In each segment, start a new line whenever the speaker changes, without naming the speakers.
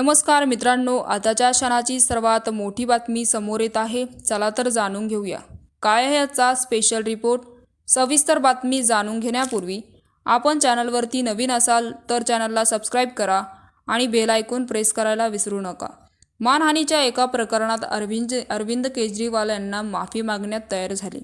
नमस्कार मित्रांनो आताच्या क्षणाची सर्वात मोठी बातमी समोर येत आहे. चला तर जाणून घेऊया. काय आहे याचा स्पेशल रिपोर्ट सविस्तर बातमी जाणून घेण्यापूर्वी आपण चॅनलवरती नवीन असाल तर चॅनलला सबस्क्राईब करा आणि बेल आयकॉन प्रेस करायला विसरू नका. मानहानीच्या एका प्रकरणात अरविंद अरविंद केजरीवाल यांना माफी मागण्यात तयार झाले.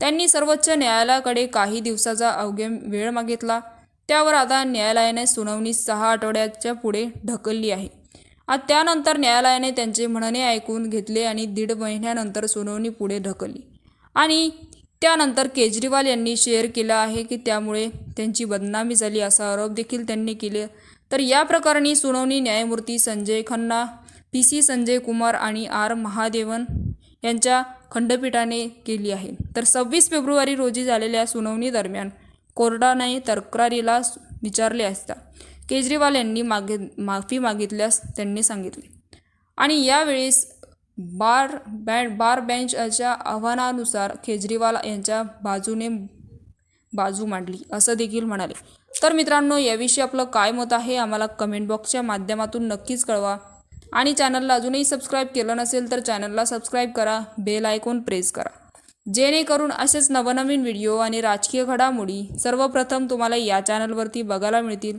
त्यांनी सर्वोच्च न्यायालयाकडे काही दिवसाचा अवघे वेळ मागितला. त्यावर आता न्यायालयाने सुनावणी सहा आठवड्याच्या पुढे ढकलली आहे. आज त्यानंतर न्यायालयाने त्यांचे म्हणणे ऐकून घेतले आणि दीड महिन्यानंतर सुनावणी पुढे ढकलली. आणि त्यानंतर केजरीवाल यांनी शेअर केलं आहे की त्यामुळे त्यांची बदनामी झाली असा आरोप देखील त्यांनी केले. तर या प्रकरणी सुनावणी न्यायमूर्ती संजय खन्ना पी सी संजय कुमार आणि आर महादेवन यांच्या खंडपीठाने केली आहे. तर सव्वीस फेब्रुवारी रोजी झालेल्या सुनावणीदरम्यान कोर्टाने तक्रारीला विचारले असता केजरीवाल यांनी मागे माफी मागितल्यास त्यांनी सांगितले. आणि यावेळेस बार बँड बार बेंचच्या आव्हानानुसार केजरीवाल यांच्या बाजूने बाजू मांडली असं देखील म्हणाले. तर मित्रांनो याविषयी आपलं काय मत आहे आम्हाला कमेंट बॉक्सच्या माध्यमातून नक्कीच कळवा. आणि चॅनलला अजूनही सबस्क्राईब केलं नसेल तर चॅनलला सबस्क्राईब करा बेल आयकॉन प्रेस करा. जेणेकरून असेच नवनवीन व्हिडिओ आणि राजकीय घडामोडी सर्वप्रथम तुम्हाला या चॅनलवरती बघायला मिळतील.